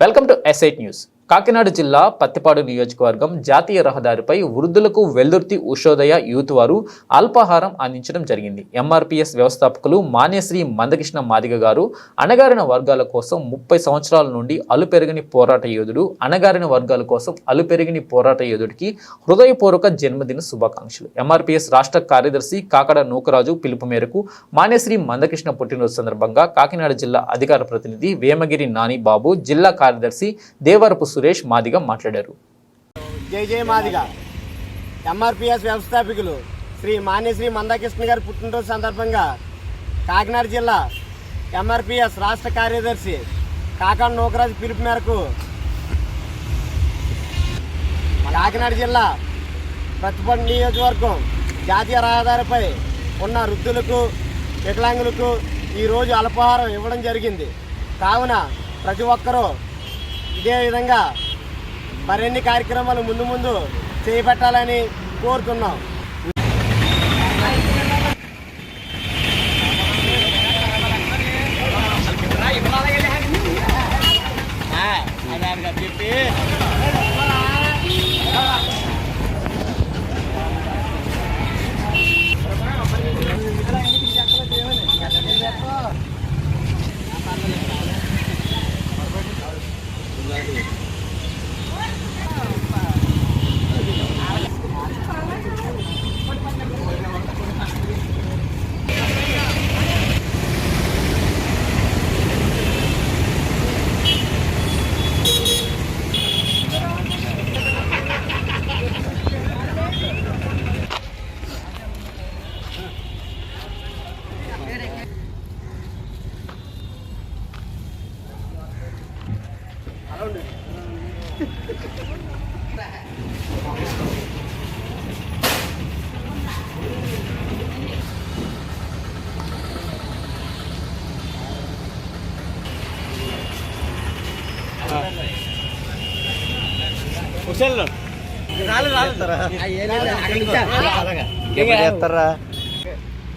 Welcome to ఎస్ఐట్ news Kakinada జిల్లా పత్తిపాడు నియోజకవర్గం జాతీయ రహదారిపై వృద్ధులకు వెల్దుర్తి ఉషోదయ యూత్ వారు అల్పాహారం అందించడం జరిగింది. ఎంఆర్పిఎస్ వ్యవస్థాపకులు మాన్యశ్రీ మందకృష్ణ మాదిగ గారు అణగారిన వర్గాల కోసం ముప్పై సంవత్సరాల నుండి అలుపెరగని పోరాట యోధుడు అణగారిన వర్గాల కోసం అలుపెరగని పోరాట యోధుడికి హృదయపూర్వక జన్మదిన శుభాకాంక్షలు. ఎంఆర్పిఎస్ రాష్ట్ర కార్యదర్శి కాకడ నూకరాజు పిలుపు మేరకు మాన్యశ్రీ మందకృష్ణ పుట్టినరోజు సందర్భంగా కాకినాడ జిల్లా అధికార ప్రతినిధి వేమగిరి నాని బాబు జిల్లా కార్యదర్శి దేవరపు సురేష్ మాదిగ మాట్లాడారు. జై జయ మాదిగ. ఎంఆర్పిఎస్ వ్యవస్థాపకులు శ్రీ మాన్యశ్రీ మందాకృష్ణ గారి పుట్టినరోజు సందర్భంగా కాకినాడ జిల్లా ఎంఆర్పిఎస్ రాష్ట్ర కార్యదర్శి కాకాడ నూకరాజు పిలుపు మేరకు కాకినాడ జిల్లా ప్రతిపడి నియోజకవర్గం జాతీయ రహదారిపై ఉన్న వృద్ధులకు వికలాంగులకు ఈరోజు అల్పాహారం ఇవ్వడం జరిగింది. కావున ప్రతి ఒక్కరూ ఇదే విధంగా మరిన్ని కార్యక్రమాలు ముందు ముందు చేపట్టాలని కోరుతున్నాం.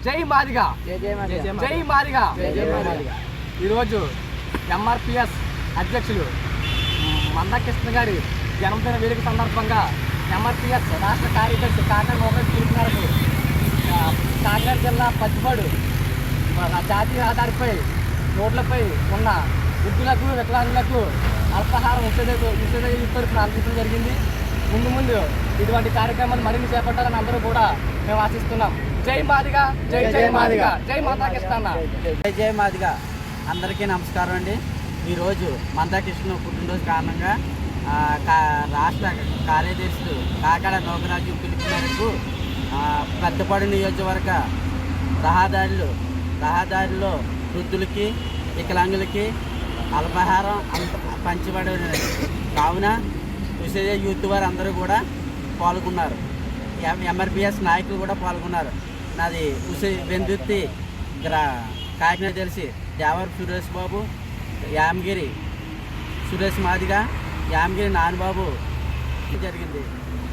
జై మాదిగా జై మాదిగా ఈరోజు ఎంఆర్పిఎస్ అధ్యక్షులు మందకృష్ణ గారి జన్మదిన వేడుక సందర్భంగా ఎంఆర్పిఎస్ రాష్ట్ర కార్యదర్శి కాకినాడ మోహన్ పిలుపు కాకినాడ జిల్లా పచ్చిపాడు జాతీయ రహదారిపై రోడ్లపై ఉన్న వృద్ధులకు వికలాంగులకు అల్పాహారం ఉచిత ఉచిత అందించడం జరిగింది. ముందు ముందు ఇటువంటి కార్యక్రమాలు మరిన్ని చేపట్టాలని అందరూ కూడా మేము ఆశిస్తున్నాం. జై మాదిగా జై జై మాదిగా జై మాతాకృష్ణ కృష్ణ జై జై మాదిగా. అందరికీ నమస్కారం అండి. ఈరోజు మందాకృష్ణ పుట్టినరోజు కారణంగా కా- రాష్ట్ర కార్యదర్శులు కాకాడ నోకరాజు పిలుపు మేరకు పెద్దపాడు నియోజకవర్గ రహదారులు రహదారిలో వృద్ధులకి వికలాంగులకి అల్పాహారం పంచబడి కావున విశేష యూత్ వారు అందరూ కూడా పాల్గొన్నారు. ఎం- ఎంఆర్పిఎస్ నాయకులు కూడా పాల్గొన్నారు. నాది ఉసి వెందుర్తి గ్రా కాకినాడ తెలిసి దేవర్ సురేష్ బాబు యామగిరి సురేష్ మాదిగా యామగిరి నాన్నబాబు జరిగింది.